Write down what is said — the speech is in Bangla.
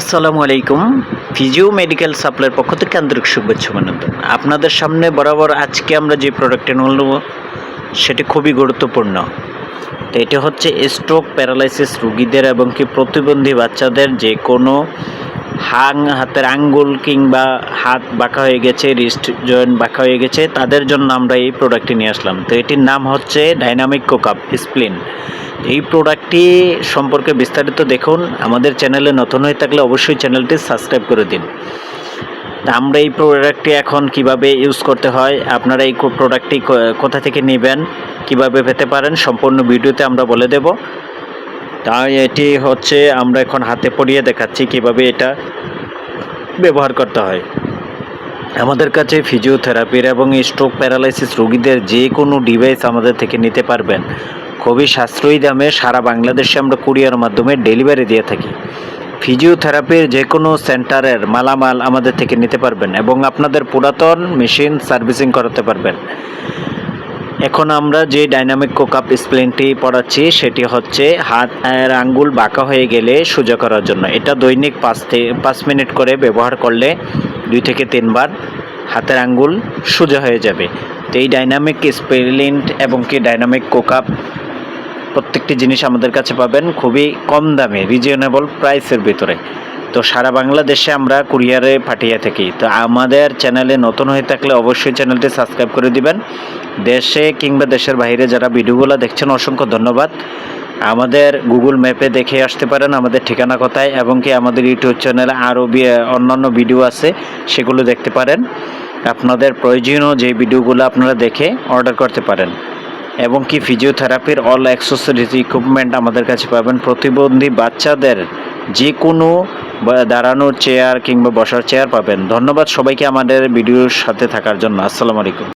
আসসালামু আলাইকুম। ফিজিও মেডিকেল সাপ্লাইয়ের পক্ষ থেকে আন্তরিক শুভেচ্ছা অভিনন্দন। আপনাদের সামনে বরাবর আজকে আমরা যে প্রোডাক্টটি নেব, সেটি খুবই গুরুত্বপূর্ণ। তো এটা হচ্ছে স্ট্রোক প্যারালাইসিস রুগীদের এবং কি প্রতিবন্ধী বাচ্চাদের যে কোনো হাং, হাতের আঙ্গুল কিংবা হাত বাঁকা হয়ে গেছে রিস্ট জয়েন্ট বাঁকা হয়ে গেছে, তাদের জন্য আমরা এই প্রোডাক্টটি নিয়ে আসলাম। তো এটির নাম হচ্ছে ডাইনামিক কোকাপ স্প্লিন এই প্রোডাক্টটি সম্পর্কে বিস্তারিত দেখুন। আমাদের চ্যানেলে নতুন হয়ে থাকলে অবশ্যই চ্যানেলটি সাবস্ক্রাইব করে দিন। আমরা এই প্রোডাক্টটি এখন কীভাবে ইউজ করতে হয়, আপনারা এই প্রোডাক্টটি কোথা থেকে নেবেন, কীভাবে পেতে পারেন, সম্পূর্ণ ভিডিওতে আমরা বলে দেব। তাই এটি হচ্ছে আমরা এখন হাতে পড়িয়ে দেখাচ্ছি কীভাবে এটা ব্যবহার করতে হয়। আমাদের কাছে ফিজিওথেরাপির এবং স্ট্রোক প্যারালাইসিস রোগীদের যে কোনো ডিভাইস আমাদের থেকে নিতে পারবেন। খুবই সাশ্রয়ী দামে সারা বাংলাদেশে আমরা কুরিয়ার মাধ্যমে ডেলিভারি দিয়ে থাকি। ফিজিওথেরাপির যে কোনো সেন্টারের মালামাল আমাদের থেকে নিতে পারবেন এবং আপনাদের পুরাতন মেশিন সার্ভিসিং করাতে পারবেন। এখন আমরা যে ডাইনামিক কোকাপ স্প্লেনটি পড়াচ্ছি সেটি হচ্ছে হাত আঙ্গুল বাঁকা হয়ে গেলে সোজা করার জন্য। এটা দৈনিক পাঁচ থেকে পাঁচ মিনিট করে ব্যবহার করলে দুই থেকে তিনবার হাতের আঙ্গুল সোজা হয়ে যাবে। তো এই ডাইনামিক স্প্লেন্ট এবং কি ডাইনামিক কোকাপ প্রত্যেকটি জিনিস আমাদের কাছে পাবেন খুবই কম দামে রিজনেবল প্রাইসের ভিতরে। তো সারা বাংলাদেশে আমরা কুরিয়ারে পাঠিয়ে থাকি। তো আমাদের চ্যানেলে নতুন হয়ে থাকলে অবশ্যই চ্যানেলটি সাবস্ক্রাইব করে দিবেন। দেশে কিংবা দেশের বাইরে যারা ভিডিওগুলো দেখছেন, অসংখ্য ধন্যবাদ। আমাদের গুগল ম্যাপে দেখে আসতে পারেন আমাদের ঠিকানা কোথায় এবং কি আমাদের ইউটিউব চ্যানেলে আরও অন্যান্য ভিডিও আছে, সেগুলো দেখতে পারেন। আপনাদের প্রয়োজনীয় যে ভিডিওগুলো আপনারা দেখে অর্ডার করতে পারেন। এবং কি ফিজিওথেরাপির অল অ্যাক্সেসরিজ ইকুইপমেন্ট আমাদের কাছে পাবেন। প্রতিবন্ধী বাচ্চাদের যে কোনো দাঁড়ানোর চেয়ার কিংবা বসার চেয়ার পাবেন। ধন্যবাদ সবাইকে আমাদের ভিডিওর সাথে থাকার জন্য। আসসালামু আলাইকুম।